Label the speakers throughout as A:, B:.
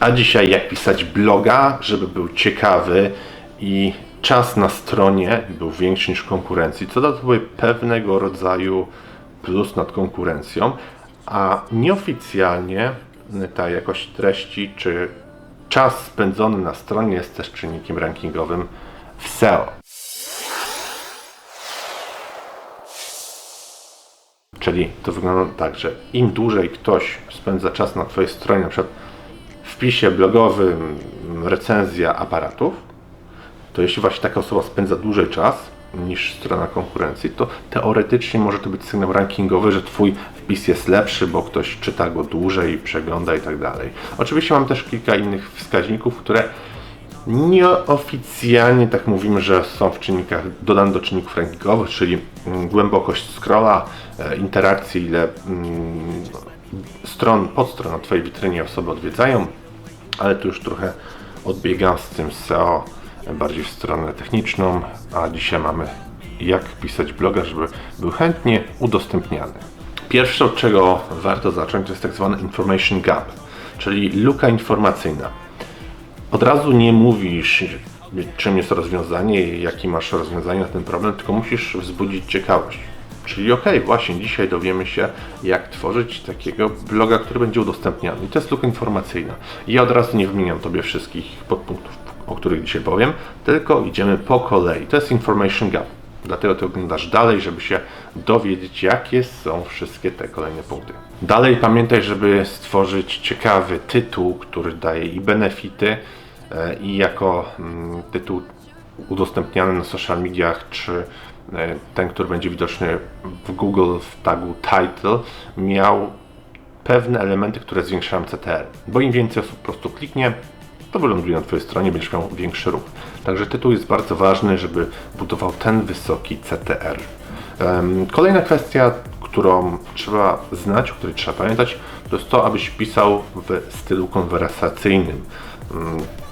A: A dzisiaj jak pisać bloga, żeby był ciekawy i czas na stronie był większy niż konkurencji, co dawałby pewnego rodzaju plus nad konkurencją, a nieoficjalnie ta jakość treści czy czas spędzony na stronie jest też czynnikiem rankingowym w SEO. Czyli to wygląda tak, że im dłużej ktoś spędza czas na Twojej stronie, na przykład wpisie blogowym recenzja aparatów, to jeśli właśnie taka osoba spędza dłużej czas niż strona konkurencji, to teoretycznie może to być sygnał rankingowy, że Twój wpis jest lepszy, bo ktoś czyta go dłużej, przegląda i tak dalej. Oczywiście mam też kilka innych wskaźników, które Nieoficjalnie tak mówimy, że są w czynnikach dodane do czynników rankingowych, czyli mm, głębokość scrolla, e, interakcji, ile mm, stron, podstron na Twojej witrynie osoby odwiedzają, ale tu już trochę odbiegam z tym SEO bardziej w stronę techniczną, a dzisiaj mamy jak pisać bloga, żeby był chętnie udostępniany. Pierwsze od czego warto zacząć to jest tak zwany information gap, czyli luka informacyjna od razu nie mówisz, czym jest rozwiązanie i jaki masz rozwiązanie na ten problem, tylko musisz wzbudzić ciekawość. Czyli ok, właśnie dzisiaj dowiemy się, jak tworzyć takiego bloga, który będzie udostępniany. I to jest luka informacyjna. Ja od razu nie wymieniam Tobie wszystkich podpunktów, o których dzisiaj powiem, tylko idziemy po kolei. To jest information gap. Dlatego ty oglądasz dalej, żeby się dowiedzieć, jakie są wszystkie te kolejne punkty. Dalej pamiętaj, żeby stworzyć ciekawy tytuł, który daje i benefity, e, i jako mm, tytuł udostępniany na social mediach, czy ten, który będzie widoczny w Google w tagu title, miał pewne elementy, które zwiększają CTR. Bo im więcej osób po prostu kliknie, to wyląduje na Twojej stronie, będziesz miał większy ruch. Także tytuł jest bardzo ważny, żeby budował ten wysoki CTR. Kolejna kwestia, którą trzeba znać, o której trzeba pamiętać, to jest to, abyś pisał w stylu konwersacyjnym.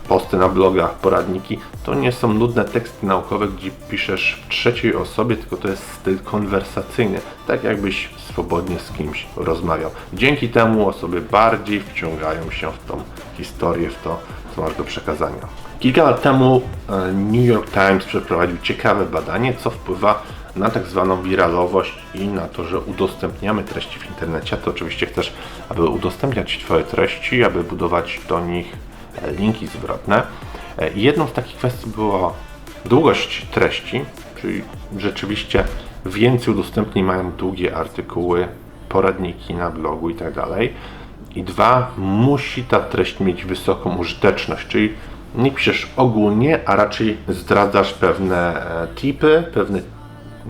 A: Posty na blogach, poradniki to nie są nudne teksty naukowe, gdzie piszesz w trzeciej osobie, tylko to jest styl konwersacyjny, tak jakbyś swobodnie z kimś rozmawiał. Dzięki temu osoby bardziej wciągają się w tą historię, w to, co masz do przekazania. Kilka lat temu e, New York Times przeprowadził ciekawe badanie, co wpływa na tak zwaną wiralowość i na to, że udostępniamy treści w internecie. To oczywiście chcesz, aby udostępniać Twoje treści, aby budować do nich e, linki zwrotne. E, jedną z takich kwestii była długość treści, czyli rzeczywiście więcej udostępnień mają długie artykuły, poradniki na blogu itd. Tak I dwa, musi ta treść mieć wysoką użyteczność, czyli nie piszesz ogólnie, a raczej zdradzasz pewne e, tipy, pewne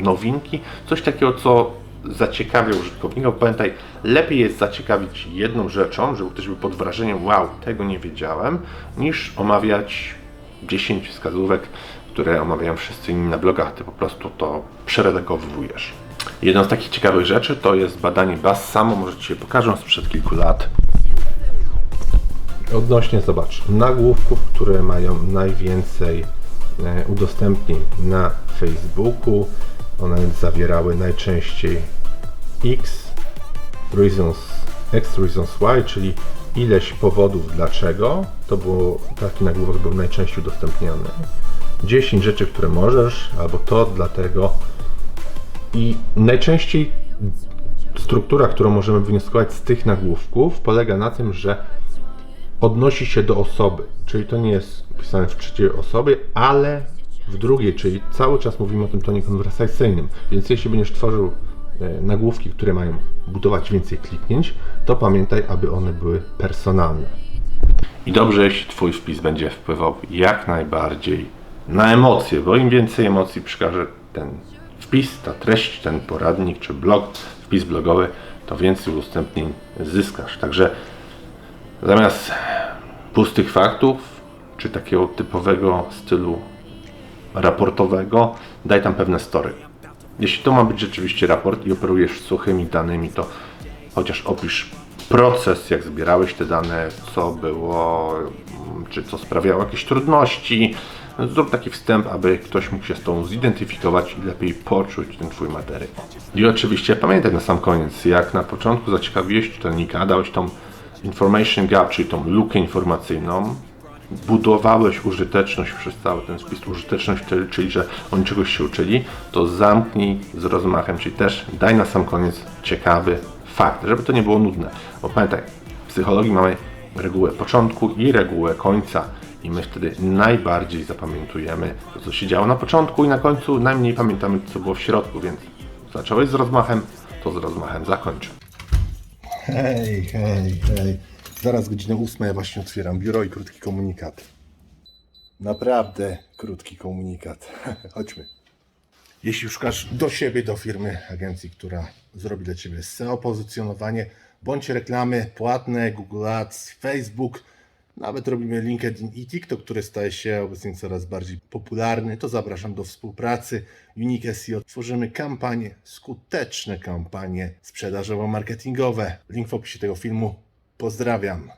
A: nowinki, coś takiego, co zaciekawia użytkownika. Pamiętaj, lepiej jest zaciekawić jedną rzeczą, żeby ktoś był pod wrażeniem, wow, tego nie wiedziałem, niż omawiać 10 wskazówek, które omawiają wszyscy inni na blogach. Ty po prostu to przeredagowujesz. Jedną z takich ciekawych rzeczy to jest badanie BAS samo, może Ci się pokażę sprzed kilku lat. Odnośnie, zobacz, nagłówków, które mają najwięcej e, udostępnień na Facebooku, one zawierały najczęściej X reasons, X reasons why, czyli ileś powodów dlaczego. To było, taki nagłówek był najczęściej udostępniany. 10 rzeczy, które możesz, albo to dlatego. I najczęściej struktura, którą możemy wnioskować z tych nagłówków, polega na tym, że odnosi się do osoby, czyli to nie jest pisane w trzeciej osobie, ale w drugiej, czyli cały czas mówimy o tym tonie konwersacyjnym. Więc jeśli będziesz tworzył e, nagłówki, które mają budować więcej kliknięć, to pamiętaj, aby one były personalne. I dobrze, jeśli Twój wpis będzie wpływał jak najbardziej na emocje, bo im więcej emocji przekaże ten wpis, ta treść, ten poradnik czy blog, wpis blogowy, to więcej udostępnień zyskasz. Także zamiast pustych faktów, czy takiego typowego stylu raportowego, daj tam pewne story. Jeśli to ma być rzeczywiście raport i operujesz suchymi danymi, to chociaż opisz proces, jak zbierałeś te dane, co było, czy co sprawiało jakieś trudności. Zrób taki wstęp, aby ktoś mógł się z tą zidentyfikować i lepiej poczuć ten Twój materiał. I oczywiście pamiętaj na sam koniec, jak na początku zaciekawiłeś czytelnika, dałeś tą information gap, czyli tą lukę informacyjną, budowałeś użyteczność przez cały ten spis, użyteczność, czyli- czyli że oni czegoś się uczyli, to zamknij z rozmachem, czyli też daj na sam koniec ciekawy fakt, żeby to nie było nudne. Bo pamiętaj, w psychologii mamy regułę początku i regułę końca. I my wtedy najbardziej zapamiętujemy to, co się działo na początku i na końcu najmniej pamiętamy, co było w środku, więc zacząłeś z rozmachem, to z rozmachem zakończ.
B: Hej, hej, hej. Zaraz godzina ósma, ja właśnie otwieram biuro i krótki komunikat. Naprawdę krótki komunikat. Chodźmy. Jeśli szukasz do siebie, do firmy, agencji, która zrobi dla Ciebie SEO, pozycjonowanie, bądź reklamy płatne, Google Ads, Facebook, nawet robimy LinkedIn i TikTok, który staje się obecnie coraz bardziej popularny, to zapraszam do współpracy. Unique SEO tworzymy kampanie, skuteczne kampanie sprzedażowo-marketingowe. Link w opisie tego filmu. Pozdrawiam.